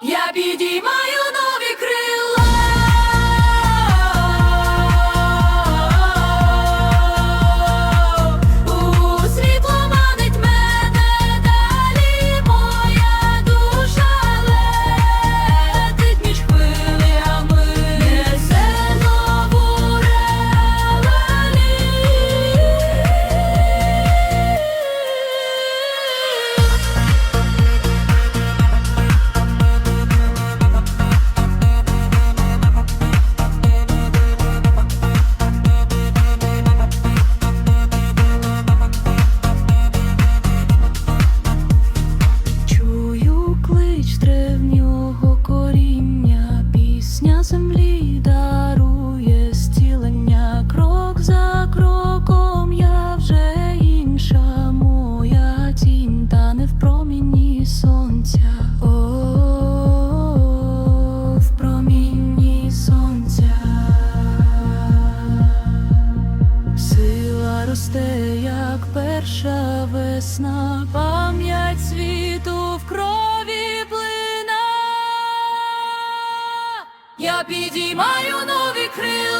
Я підіймаю. як перша весна, пам'ять світу в крові плина, я підіймаю нові крила.